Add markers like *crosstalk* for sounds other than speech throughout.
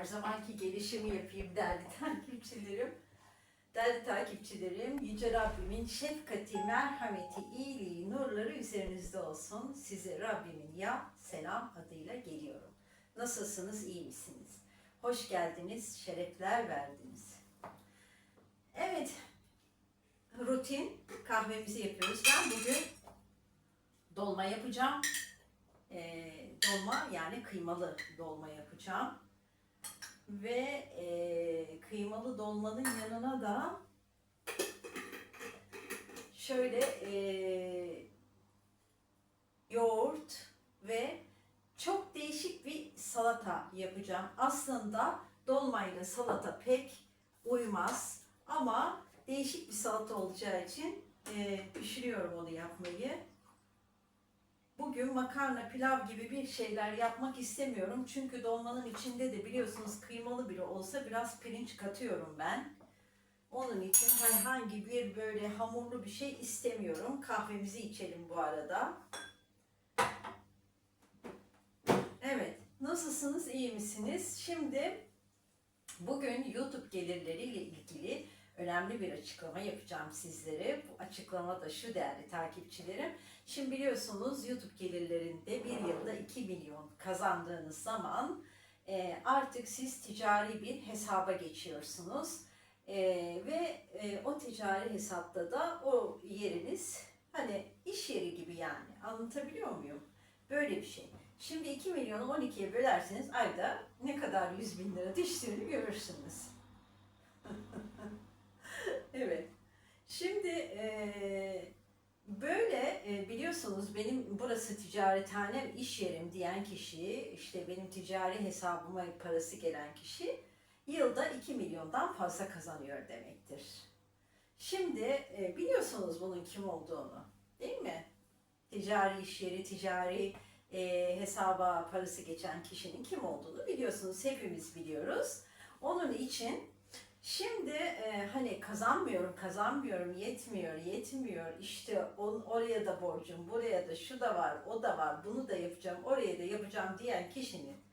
her zamanki gelişimi yapayım değerli *laughs* takipçilerim. Değerli takipçilerim, Yüce Rabbimin şefkati, merhameti, iyiliği, nurları üzerinizde olsun. Size Rabbimin ya selam adıyla geliyorum. Nasılsınız, iyi misiniz? Hoş geldiniz, şerefler verdiniz. Evet, rutin kahvemizi yapıyoruz. Ben bugün dolma yapacağım. Ee, dolma yani kıymalı dolma yapacağım. Ve e, kıymalı dolmanın yanına da şöyle e, yoğurt ve çok değişik bir salata yapacağım. Aslında dolmayla salata pek uymaz ama değişik bir salata olacağı için e, düşünüyorum onu yapmayı. Bugün makarna, pilav gibi bir şeyler yapmak istemiyorum. Çünkü dolmanın içinde de biliyorsunuz kıymalı bile olsa biraz pirinç katıyorum ben. Onun için herhangi bir böyle hamurlu bir şey istemiyorum. Kahvemizi içelim bu arada. Evet, nasılsınız, iyi misiniz? Şimdi bugün YouTube gelirleriyle ilgili önemli bir açıklama yapacağım sizlere. Bu açıklama da şu değerli takipçilerim. Şimdi biliyorsunuz YouTube gelirlerinde bir yılda 2 milyon kazandığınız zaman e, artık siz ticari bir hesaba geçiyorsunuz. E, ve e, o ticari hesapta da o yeriniz hani iş yeri gibi yani anlatabiliyor muyum? Böyle bir şey. Şimdi 2 milyonu 12'ye bölerseniz ayda ne kadar 100 bin lira düştüğünü görürsünüz. *laughs* evet. Şimdi eee Böyle e, biliyorsunuz benim burası ticarethane iş yerim diyen kişi, işte benim ticari hesabıma parası gelen kişi yılda 2 milyondan fazla kazanıyor demektir. Şimdi e, biliyorsunuz bunun kim olduğunu değil mi? Ticari iş yeri, ticari e, hesaba parası geçen kişinin kim olduğunu biliyorsunuz. Hepimiz biliyoruz. Onun için Şimdi e, hani kazanmıyorum, kazanmıyorum, yetmiyor, yetmiyor. İşte on, oraya da borcum, buraya da şu da var, o da var, bunu da yapacağım, oraya da yapacağım diyen kişinin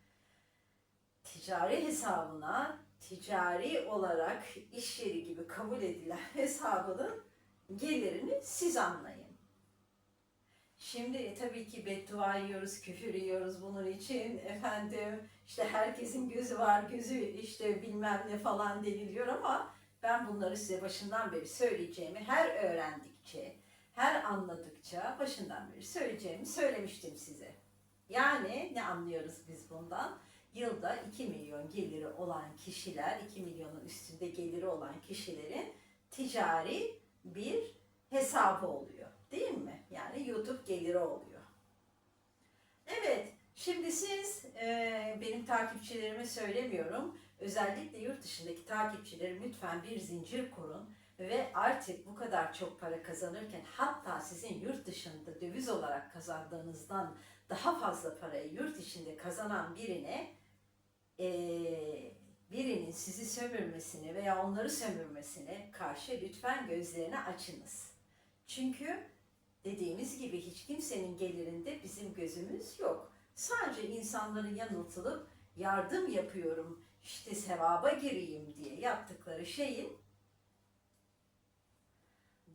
ticari hesabına ticari olarak iş yeri gibi kabul edilen *laughs* hesabının gelirini siz anlayın. Şimdi e, tabii ki beddua yiyoruz, küfür yiyoruz bunun için. Efendim işte herkesin gözü var, gözü işte bilmem ne falan deniliyor ama ben bunları size başından beri söyleyeceğimi her öğrendikçe, her anladıkça başından beri söyleyeceğimi söylemiştim size. Yani ne anlıyoruz biz bundan? Yılda 2 milyon geliri olan kişiler, 2 milyonun üstünde geliri olan kişilerin ticari bir hesabı oluyor. Değil mi? Yani YouTube geliri oluyor. Evet, şimdi siz e, benim takipçilerime söylemiyorum. Özellikle yurt dışındaki takipçilerim lütfen bir zincir kurun ve artık bu kadar çok para kazanırken hatta sizin yurt dışında döviz olarak kazandığınızdan daha fazla parayı yurt içinde kazanan birine e, birinin sizi sömürmesine veya onları sömürmesine karşı lütfen gözlerini açınız. Çünkü dediğimiz gibi hiç kimsenin gelirinde bizim gözümüz yok. Sadece insanların yanıltılıp yardım yapıyorum, işte sevaba gireyim diye yaptıkları şeyin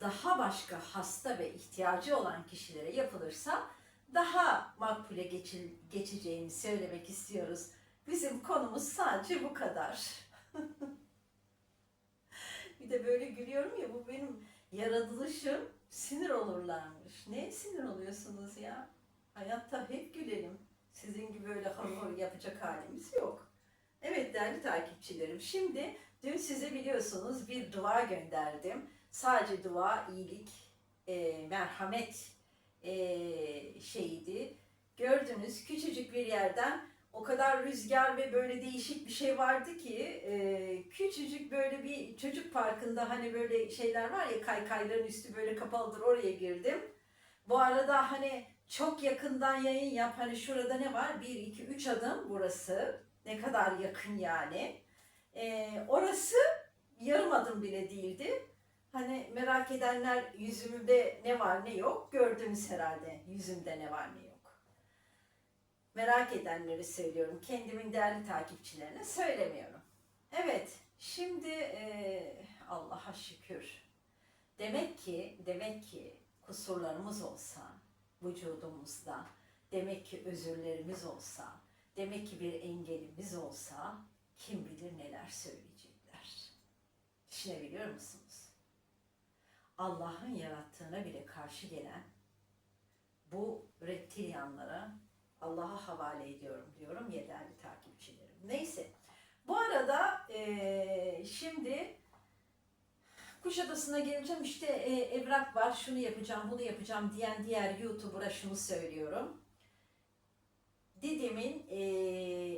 daha başka hasta ve ihtiyacı olan kişilere yapılırsa daha makbule geçil, geçeceğini söylemek istiyoruz. Bizim konumuz sadece bu kadar. *laughs* bir de böyle gülüyorum ya bu benim yaratılışım sinir olurlarmış. Ne sinir oluyorsunuz ya? Hayatta hep gülelim. Sizin gibi öyle hamur *laughs* yapacak halimiz yok. Evet değerli takipçilerim. Şimdi dün size biliyorsunuz bir dua gönderdim. Sadece dua, iyilik, e, merhamet e, şeydi. Gördünüz küçücük bir yerden o kadar rüzgar ve böyle değişik bir şey vardı ki e, küçücük böyle bir çocuk parkında hani böyle şeyler var ya kaykayların üstü böyle kapalıdır oraya girdim. Bu arada hani çok yakından yayın yap hani şurada ne var 1 2 3 adım burası ne kadar yakın yani. E, orası yarım adım bile değildi. Hani merak edenler yüzümde ne var ne yok gördünüz herhalde yüzümde ne var ne yok. Merak edenleri söylüyorum. Kendimin değerli takipçilerine söylemiyorum. Evet, şimdi eee, Allah'a şükür. Demek ki, demek ki kusurlarımız olsa vücudumuzda, demek ki özürlerimiz olsa, demek ki bir engelimiz olsa kim bilir neler söyleyecekler. Düşünebiliyor musunuz? Allah'ın yarattığına bile karşı gelen bu reptilyanlara Allah'a havale ediyorum diyorum ya değerli takipçilerim. Neyse. Bu arada eee, şimdi Kuşadası'na geleceğim işte e, evrak var şunu yapacağım bunu yapacağım diyen diğer YouTuber'a şunu söylüyorum. Didim'in e,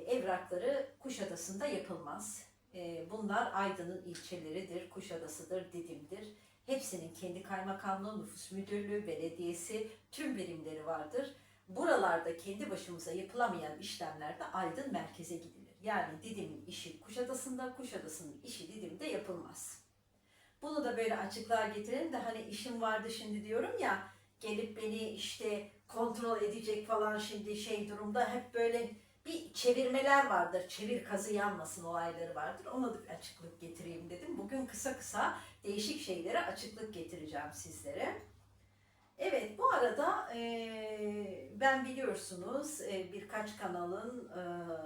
evrakları Kuşadası'nda yapılmaz. E, bunlar Aydın'ın ilçeleridir, Kuşadası'dır, Didim'dir. Hepsinin kendi kaymakamlığı, nüfus müdürlüğü, belediyesi, tüm birimleri vardır. Buralarda kendi başımıza yapılamayan işlemlerde Aydın merkeze gidilir. Yani Didim'in işi Kuşadası'nda, Kuşadası'nın işi Didim'de yapılmaz. Bunu da böyle açıklığa getirelim de hani işim vardı şimdi diyorum ya gelip beni işte kontrol edecek falan şimdi şey durumda hep böyle bir çevirmeler vardır. Çevir kazı yanmasın olayları vardır. Ona da bir açıklık getireyim dedim. Bugün kısa kısa değişik şeylere açıklık getireceğim sizlere. Evet bu arada eee, ben biliyorsunuz eee, birkaç kanalın eee,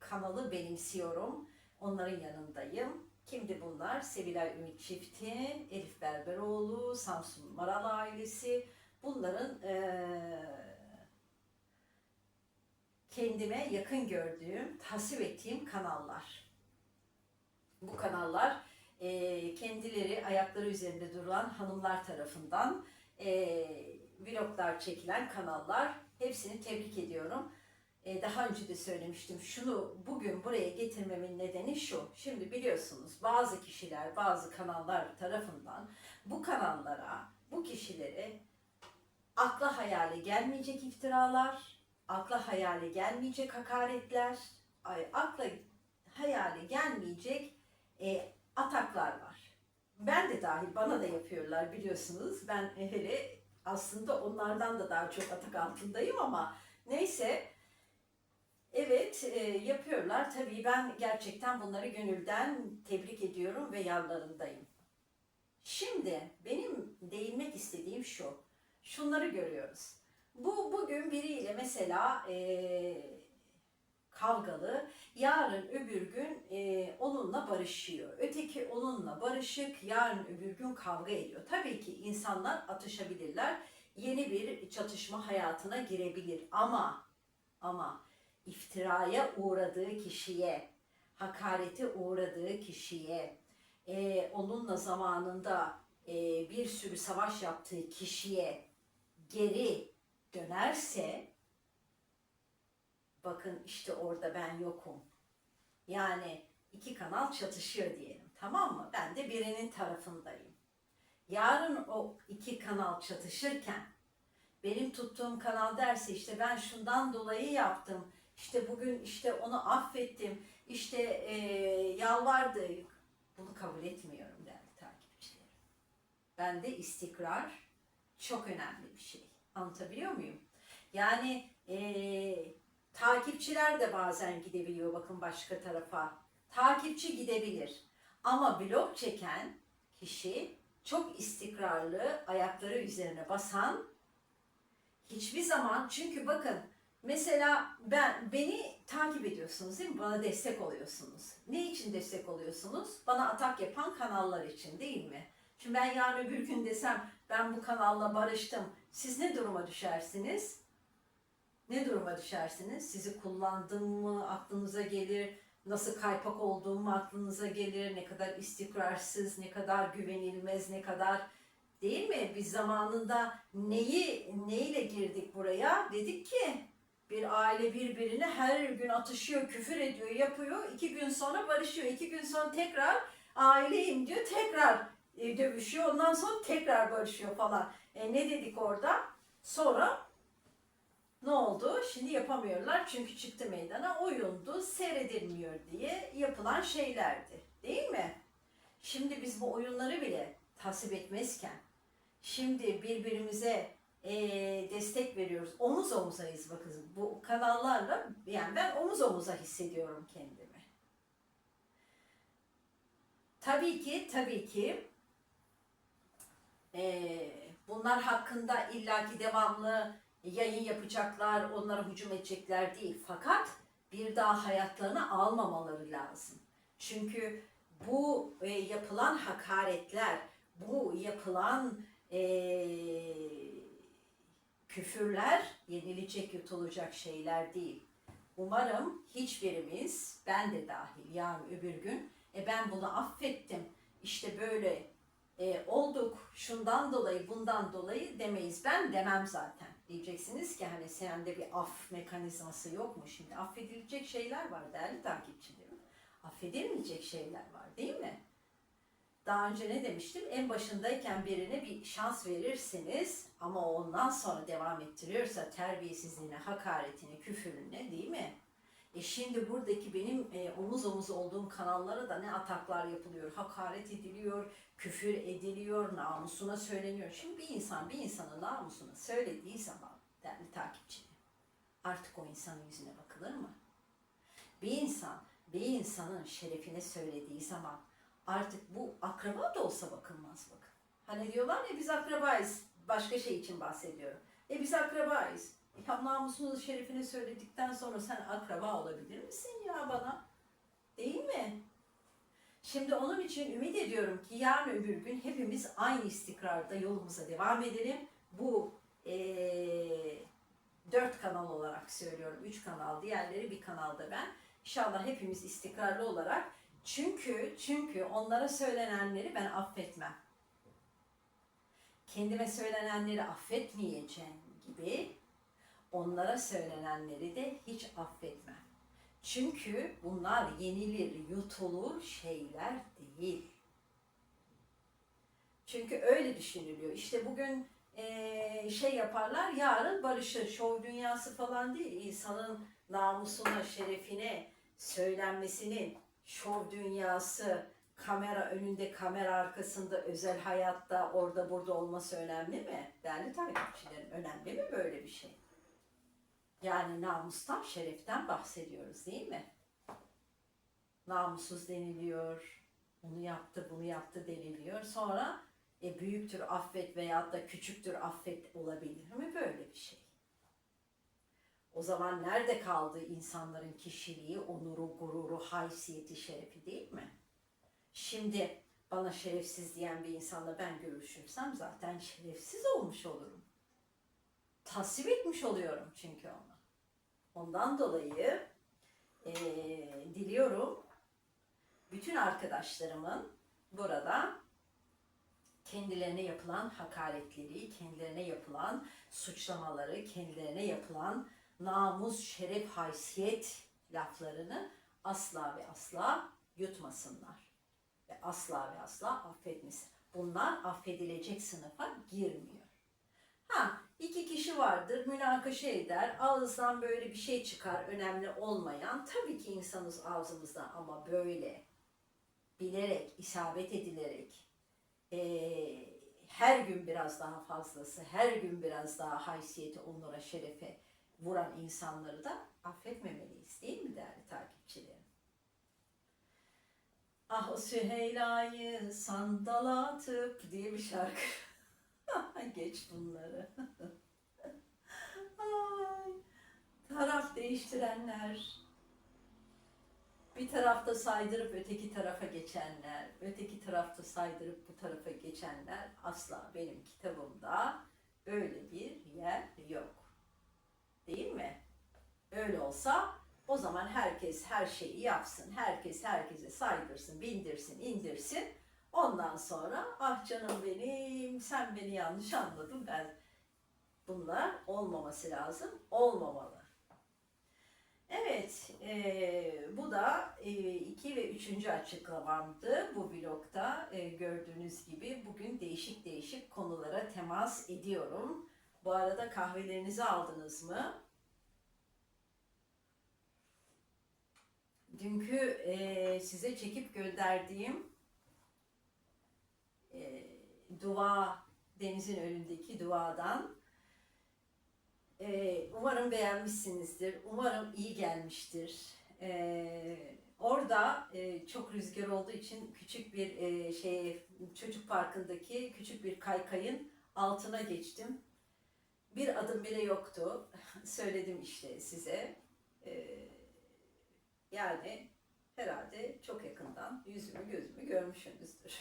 kanalı benimsiyorum. Onların yanındayım. Kimdi bunlar? Sevilay Ümit Çifti, Elif Berberoğlu, Samsun Maral ailesi. Bunların eee, kendime yakın gördüğüm, tasvip ettiğim kanallar. Bu kanallar eee, kendileri ayakları üzerinde duran hanımlar tarafından eee, vloglar çekilen kanallar. Hepsini tebrik ediyorum. E, daha önce de söylemiştim. Şunu bugün buraya getirmemin nedeni şu. Şimdi biliyorsunuz bazı kişiler, bazı kanallar tarafından bu kanallara, bu kişilere akla hayale gelmeyecek iftiralar, akla hayale gelmeyecek hakaretler, ay, akla hayale gelmeyecek e, ataklar var. Ben de dahil bana da yapıyorlar biliyorsunuz. Ben hele aslında onlardan da daha çok atak altındayım ama neyse Evet e, yapıyorlar. Tabii ben gerçekten bunları gönülden tebrik ediyorum ve yanlarındayım. Şimdi benim değinmek istediğim şu. Şunları görüyoruz. Bu bugün biriyle mesela e, kavgalı, yarın öbür gün e, onunla barışıyor. Öteki onunla barışık, yarın öbür gün kavga ediyor. Tabii ki insanlar atışabilirler. Yeni bir çatışma hayatına girebilir ama ama iftiraya uğradığı kişiye, hakarete uğradığı kişiye, e, onunla zamanında e, bir sürü savaş yaptığı kişiye geri dönerse, bakın işte orada ben yokum. Yani iki kanal çatışıyor diyelim, tamam mı? Ben de birinin tarafındayım. Yarın o iki kanal çatışırken, benim tuttuğum kanal derse işte ben şundan dolayı yaptım, işte bugün işte onu affettim, işte e, yalvardı. Bunu kabul etmiyorum değerli takipçilerim. Bende istikrar çok önemli bir şey. Anlatabiliyor muyum? Yani e, takipçiler de bazen gidebiliyor bakın başka tarafa. Takipçi gidebilir. Ama blog çeken kişi çok istikrarlı, ayakları üzerine basan hiçbir zaman çünkü bakın Mesela ben beni takip ediyorsunuz değil mi? Bana destek oluyorsunuz. Ne için destek oluyorsunuz? Bana atak yapan kanallar için değil mi? Şimdi ben yarın öbür gün desem ben bu kanalla barıştım. Siz ne duruma düşersiniz? Ne duruma düşersiniz? Sizi kullandım mı aklınıza gelir? Nasıl kaypak olduğum mu aklınıza gelir? Ne kadar istikrarsız, ne kadar güvenilmez, ne kadar değil mi? Biz zamanında neyi neyle girdik buraya? Dedik ki bir aile birbirine her gün atışıyor, küfür ediyor, yapıyor. İki gün sonra barışıyor. İki gün sonra tekrar aileyim diyor. Tekrar e, dövüşüyor. Ondan sonra tekrar barışıyor falan. E, ne dedik orada? Sonra ne oldu? Şimdi yapamıyorlar çünkü çıktı meydana oyundu, seyredilmiyor diye yapılan şeylerdi. Değil mi? Şimdi biz bu oyunları bile tasvip etmezken, şimdi birbirimize e, destek veriyoruz. Omuz omuzayız bakın. Bu kanallarla yani ben omuz omuza hissediyorum kendimi. Tabii ki, tabii ki e, bunlar hakkında illaki devamlı yayın yapacaklar, onlara hücum edecekler değil. Fakat bir daha hayatlarını almamaları lazım. Çünkü bu e, yapılan hakaretler, bu yapılan e, küfürler yenilecek, yutulacak şeyler değil. Umarım hiçbirimiz, ben de dahil yarın öbür gün, e ben bunu affettim, işte böyle e, olduk, şundan dolayı, bundan dolayı demeyiz. Ben demem zaten. Diyeceksiniz ki hani sende bir af mekanizması yok mu şimdi? Affedilecek şeyler var değerli takipçilerim. Affedilmeyecek şeyler var değil mi? Daha önce ne demiştim? En başındayken birine bir şans verirsiniz ama ondan sonra devam ettiriyorsa terbiyesizliğine, hakaretine, küfürüne değil mi? E şimdi buradaki benim e, omuz omuz olduğum kanallara da ne ataklar yapılıyor, hakaret ediliyor, küfür ediliyor, namusuna söyleniyor. Şimdi bir insan bir insanın namusuna söylediği zaman değerli takipçiler artık o insanın yüzüne bakılır mı? Bir insan bir insanın şerefine söylediği zaman artık bu akraba da olsa bakılmaz bakın. Hani diyorlar ya biz akrabayız. Başka şey için bahsediyorum. E biz akrabayız. Ya namusunu şerefine söyledikten sonra sen akraba olabilir misin ya bana? Değil mi? Şimdi onun için ümit ediyorum ki yarın öbür gün hepimiz aynı istikrarda yolumuza devam edelim. Bu eee, dört kanal olarak söylüyorum. Üç kanal, diğerleri bir kanalda ben. İnşallah hepimiz istikrarlı olarak çünkü çünkü onlara söylenenleri ben affetmem. Kendime söylenenleri affetmeyeceğim gibi onlara söylenenleri de hiç affetmem. Çünkü bunlar yenilir, yutulur şeyler değil. Çünkü öyle düşünülüyor. İşte bugün eee, şey yaparlar, yarın barışır. Şov dünyası falan değil. İnsanın namusuna, şerefine, söylenmesinin şov dünyası, kamera önünde, kamera arkasında, özel hayatta, orada burada olması önemli mi? Değerli takipçilerim, önemli mi böyle bir şey? Yani namustan, şereften bahsediyoruz değil mi? Namussuz deniliyor, onu yaptı, bunu yaptı deniliyor. Sonra e, büyüktür affet veyahut da küçüktür affet olabilir mi böyle bir şey? O zaman nerede kaldı insanların kişiliği, onuru, gururu, haysiyeti, şerefi değil mi? Şimdi bana şerefsiz diyen bir insanla ben görüşürsem zaten şerefsiz olmuş olurum. Tasvip etmiş oluyorum çünkü onu. Ondan dolayı eee, diliyorum bütün arkadaşlarımın burada kendilerine yapılan hakaretleri, kendilerine yapılan suçlamaları, kendilerine yapılan namus, şeref, haysiyet laflarını asla ve asla yutmasınlar. Ve asla ve asla affetmesin. Bunlar affedilecek sınıfa girmiyor. Ha, iki kişi vardır, münakaşa eder, ağızdan böyle bir şey çıkar, önemli olmayan. Tabii ki insanız ağzımızdan ama böyle bilerek, isabet edilerek, eee, her gün biraz daha fazlası, her gün biraz daha haysiyete, onura, şerefe vuran insanları da affetmemeliyiz değil mi değerli takipçilerim? Ah o Süheyla'yı sandala atıp diye bir şarkı. *laughs* Geç bunları. *laughs* Ay, taraf değiştirenler, bir tarafta saydırıp öteki tarafa geçenler, öteki tarafta saydırıp bu tarafa geçenler asla benim kitabımda öyle bir yer yok. Değil mi? Öyle olsa o zaman herkes her şeyi yapsın. Herkes herkese saydırsın, bindirsin, indirsin. Ondan sonra ah canım benim sen beni yanlış anladın ben bunlar olmaması lazım. Olmamalı. Evet, eee, bu da eee, iki ve üçüncü açıklamamdı bu vlogda. Eee, gördüğünüz gibi bugün değişik değişik konulara temas ediyorum. Bu arada kahvelerinizi aldınız mı? Dünkü eee, size çekip gönderdiğim dua, denizin önündeki duadan Ee, umarım beğenmişsinizdir. Umarım iyi gelmiştir. Ee, orada e, çok rüzgar olduğu için küçük bir e, şey çocuk parkındaki küçük bir kaykayın altına geçtim. Bir adım bile yoktu. *laughs* Söyledim işte size. Ee, yani herhalde çok yakından yüzümü gözümü görmüşsünüzdür.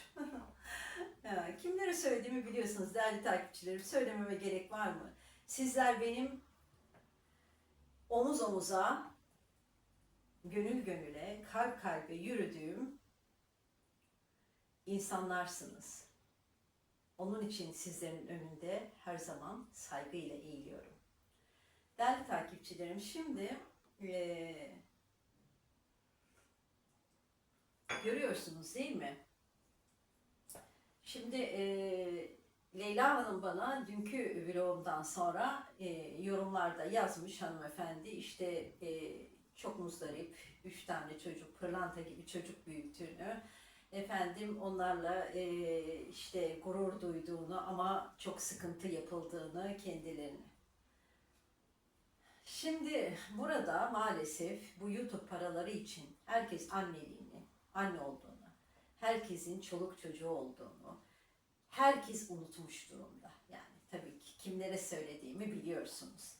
Ha, Kimlere söylediğimi biliyorsunuz değerli takipçilerim. Söylememe gerek var mı? Sizler benim omuz omuza, gönül gönüle, kalp kalbe yürüdüğüm insanlarsınız. Onun için sizlerin önünde her zaman saygıyla eğiliyorum. Değerli takipçilerim şimdi eee, görüyorsunuz değil mi? Şimdi eee, Leyla Hanım bana dünkü vlogumdan sonra eee, yorumlarda yazmış hanımefendi işte eee, çok muzdarip, üç tane çocuk, pırlanta gibi çocuk büyüttüğünü, efendim onlarla eee, işte gurur duyduğunu ama çok sıkıntı yapıldığını kendilerine. Şimdi burada maalesef bu YouTube paraları için herkes anneliğini, anne olduğunu, herkesin çoluk çocuğu olduğunu, herkes unutmuş durumda. Yani tabii ki kimlere söylediğimi biliyorsunuz.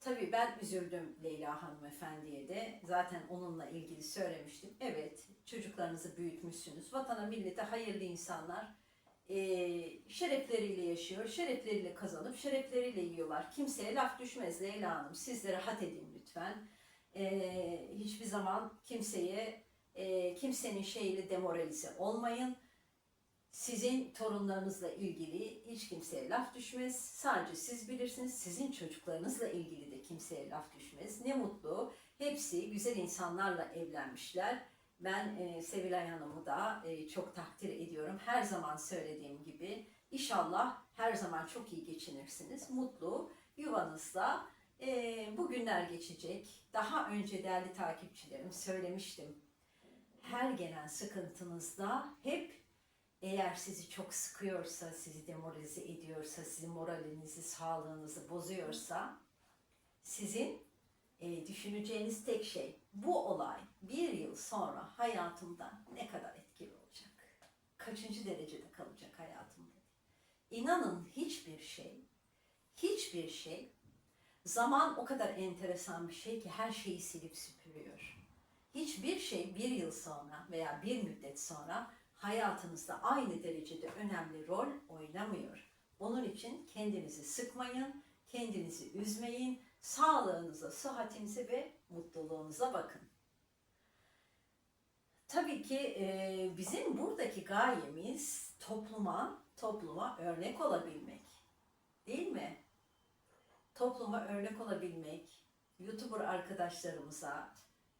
Tabii ben üzüldüm Leyla hanımefendiye de. Zaten onunla ilgili söylemiştim. Evet çocuklarınızı büyütmüşsünüz. Vatana millete hayırlı insanlar eee, şerefleriyle yaşıyor. Şerefleriyle kazanıp şerefleriyle yiyorlar. Kimseye laf düşmez Leyla Hanım. Siz de rahat edin lütfen. Eee, hiçbir zaman kimseye eee, kimsenin şeyiyle demoralize olmayın. Sizin torunlarınızla ilgili hiç kimseye laf düşmez. Sadece siz bilirsiniz. Sizin çocuklarınızla ilgili de kimseye laf düşmez. Ne mutlu. Hepsi güzel insanlarla evlenmişler. Ben e, Sevilay Hanım'ı da e, çok takdir ediyorum. Her zaman söylediğim gibi inşallah her zaman çok iyi geçinirsiniz. Mutlu yuvanızda e, bu günler geçecek. Daha önce değerli takipçilerim söylemiştim. Her gelen sıkıntınızda hep eğer sizi çok sıkıyorsa, sizi demoralize ediyorsa, sizin moralinizi, sağlığınızı bozuyorsa sizin e, düşüneceğiniz tek şey bu olay bir yıl sonra hayatımda ne kadar etkili olacak? Kaçıncı derecede kalacak hayatımda? İnanın hiçbir şey, hiçbir şey zaman o kadar enteresan bir şey ki her şeyi silip süpürüyor. Hiçbir şey bir yıl sonra veya bir müddet sonra hayatınızda aynı derecede önemli rol oynamıyor. Onun için kendinizi sıkmayın, kendinizi üzmeyin, sağlığınıza, sıhhatinize ve mutluluğunuza bakın. Tabii ki e, bizim buradaki gayemiz topluma, topluma örnek olabilmek. Değil mi? Topluma örnek olabilmek, YouTuber arkadaşlarımıza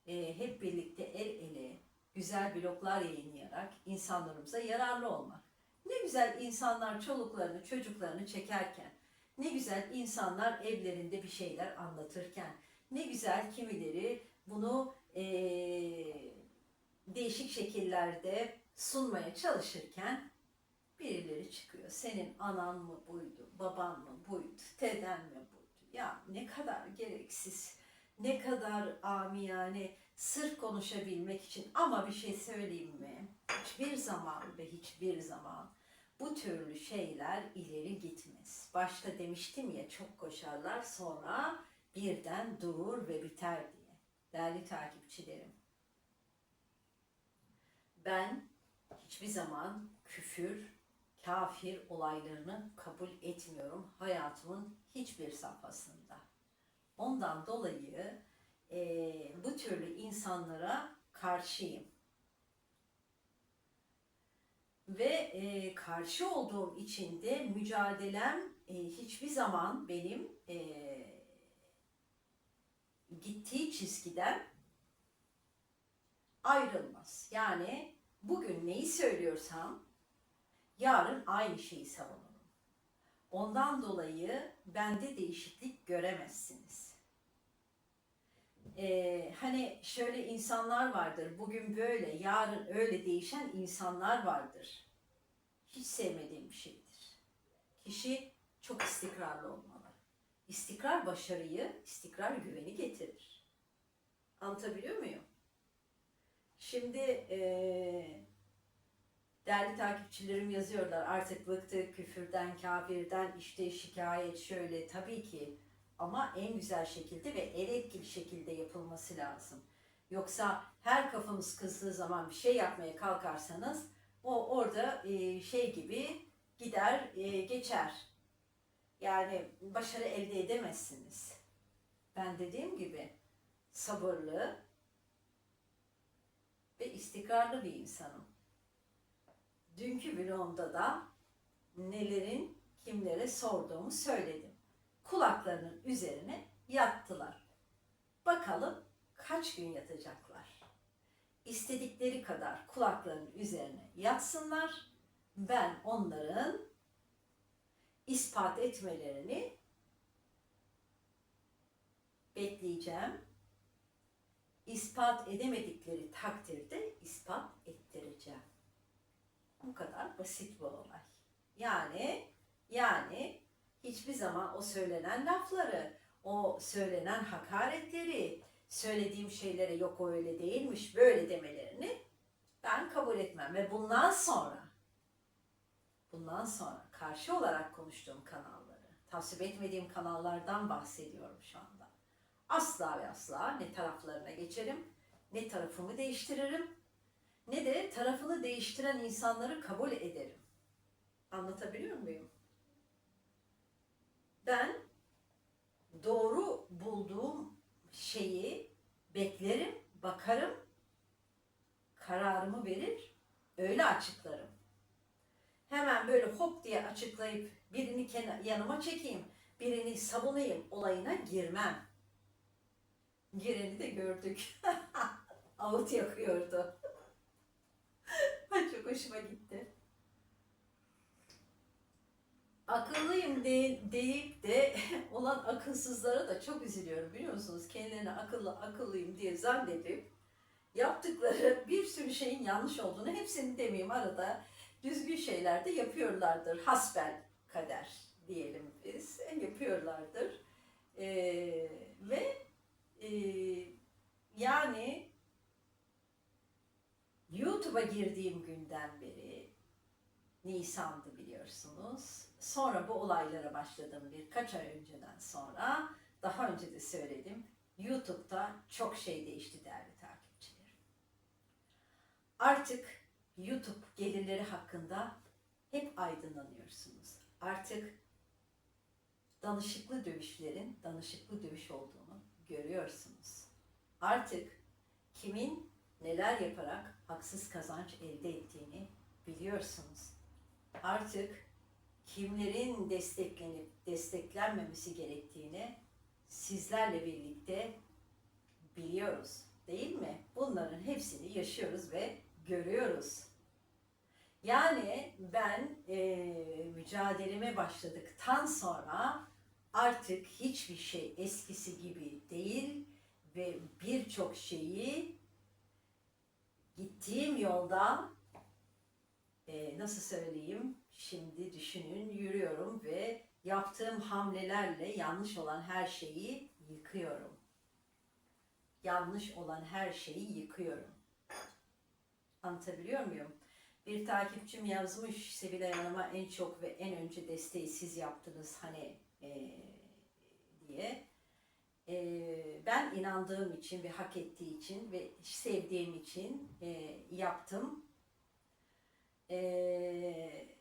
e, hep birlikte el ele güzel bloglar yayınlayarak insanlarımıza yararlı olmak. Ne güzel insanlar çoluklarını, çocuklarını çekerken, ne güzel insanlar evlerinde bir şeyler anlatırken, ne güzel kimileri bunu eee, değişik şekillerde sunmaya çalışırken birileri çıkıyor. Senin anan mı buydu, baban mı buydu, deden mi buydu? Ya ne kadar gereksiz, ne kadar amiyane, sırf konuşabilmek için ama bir şey söyleyeyim mi? Hiçbir zaman ve hiçbir zaman bu türlü şeyler ileri gitmez. Başta demiştim ya çok koşarlar sonra birden durur ve biter diye. Değerli takipçilerim. Ben hiçbir zaman küfür, kafir olaylarını kabul etmiyorum hayatımın hiçbir safhasında. Ondan dolayı eee, bu türlü insanlara karşıyım. Ve eee, karşı olduğum için de mücadelem eee, hiçbir zaman benim eee, gittiği çizgiden ayrılmaz. Yani bugün neyi söylüyorsam yarın aynı şeyi savunurum. Ondan dolayı bende değişiklik göremezsiniz. Ee, hani şöyle insanlar vardır, bugün böyle, yarın öyle değişen insanlar vardır. Hiç sevmediğim bir şeydir. Kişi çok istikrarlı olmalı. istikrar başarıyı, istikrar güveni getirir. Anlatabiliyor muyum? Şimdi eee değerli takipçilerim yazıyorlar artık bıktık küfürden, kafirden, işte şikayet şöyle tabii ki ama en güzel şekilde ve en etkili şekilde yapılması lazım. Yoksa her kafanız kızdığı zaman bir şey yapmaya kalkarsanız o orada e, şey gibi gider e, geçer. Yani başarı elde edemezsiniz. Ben dediğim gibi sabırlı ve istikrarlı bir insanım. Dünkü vlogumda da nelerin kimlere sorduğumu söyledim. Kulaklarının üzerine yattılar. Bakalım kaç gün yatacaklar. İstedikleri kadar kulaklarının üzerine yatsınlar. Ben onların ispat etmelerini bekleyeceğim. İspat edemedikleri takdirde ispat ettireceğim. Bu kadar basit bu olay. Yani yani hiçbir zaman o söylenen lafları, o söylenen hakaretleri, söylediğim şeylere yok o öyle değilmiş böyle demelerini ben kabul etmem ve bundan sonra bundan sonra karşı olarak konuştuğum kanalları, tasvip etmediğim kanallardan bahsediyorum şu anda. Asla ve asla ne taraflarına geçerim, ne tarafımı değiştiririm, ne de tarafını değiştiren insanları kabul ederim. Anlatabiliyor muyum? Ben doğru bulduğum şeyi beklerim, bakarım, kararımı verir, öyle açıklarım. Hemen böyle hop diye açıklayıp birini yanıma çekeyim, birini savunayım olayına girmem. Gireni de gördük. *laughs* Ağıt yakıyordu. *laughs* Çok hoşuma gitti. Akıllıyım de, deyip de *laughs* olan akılsızlara da çok üzülüyorum biliyor musunuz? Kendilerine akıllı akıllıyım diye zannedip yaptıkları *laughs* bir sürü şeyin yanlış olduğunu hepsini demeyeyim arada düzgün şeyler de yapıyorlardır. Hasbel kader diyelim biz. Yapıyorlardır. Ee, ve e, yani YouTube'a girdiğim günden beri Nisan'dı biliyorsunuz. Sonra bu olaylara başladım birkaç ay önceden sonra. Daha önce de söyledim. YouTube'da çok şey değişti değerli takipçilerim. Artık YouTube gelirleri hakkında hep aydınlanıyorsunuz. Artık danışıklı dövüşlerin danışıklı dövüş olduğunu görüyorsunuz. Artık kimin neler yaparak haksız kazanç elde ettiğini biliyorsunuz. Artık kimlerin desteklenip desteklenmemesi gerektiğini sizlerle birlikte biliyoruz. Değil mi? Bunların hepsini yaşıyoruz ve görüyoruz. Yani ben e, mücadeleme başladıktan sonra artık hiçbir şey eskisi gibi değil ve birçok şeyi gittiğim yolda e, nasıl söyleyeyim şimdi düşünün yürüyorum ve yaptığım hamlelerle yanlış olan her şeyi yıkıyorum. Yanlış olan her şeyi yıkıyorum. Anlatabiliyor muyum? Bir takipçim yazmış Sevilay Hanım'a en çok ve en önce desteği siz yaptınız hani e, diye. E, ben inandığım için ve hak ettiği için ve sevdiğim için e, yaptım. E,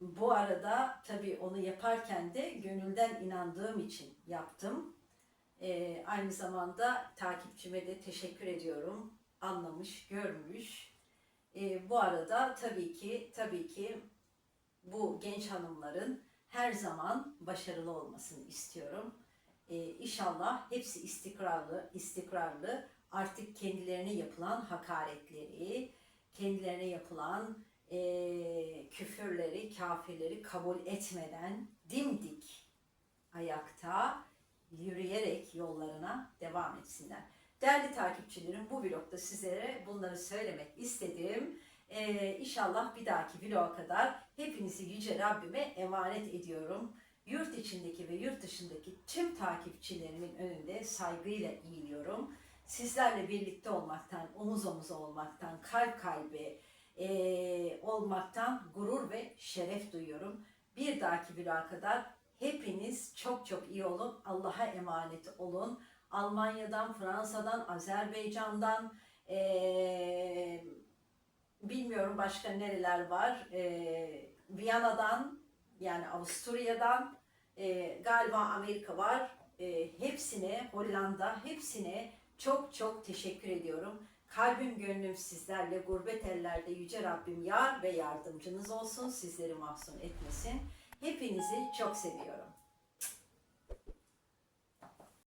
bu arada tabii onu yaparken de gönülden inandığım için yaptım. E, aynı zamanda takipçime de teşekkür ediyorum. Anlamış, görmüş. E, bu arada tabii ki tabii ki bu genç hanımların her zaman başarılı olmasını istiyorum. Ee, inşallah hepsi istikrarlı, istikrarlı. Artık kendilerine yapılan hakaretleri, kendilerine yapılan e, küfürleri, kafirleri kabul etmeden dimdik ayakta yürüyerek yollarına devam etsinler. Değerli takipçilerim bu vlogda sizlere bunları söylemek istedim. Ee, inşallah bir dahaki vloga kadar hepinizi Yüce Rabbime emanet ediyorum. yurt içindeki ve yurt dışındaki tüm takipçilerimin önünde saygıyla eğiliyorum. Sizlerle birlikte olmaktan, omuz omuza olmaktan, kalp kalbe eee, olmaktan gurur ve şeref duyuyorum. Bir dahaki vloga kadar hepiniz çok çok iyi olun. Allah'a emanet olun. Almanya'dan, Fransa'dan, Azerbaycan'dan, eee, bilmiyorum başka nereler var. Eee, Viyana'dan, yani Avusturya'dan, eee, galiba Amerika var. Eee, hepsine, Hollanda, hepsine çok çok teşekkür ediyorum. Kalbim gönlüm sizlerle, gurbet ellerde Yüce Rabbim yar ve yardımcınız olsun, sizleri mahzun etmesin. Hepinizi çok seviyorum.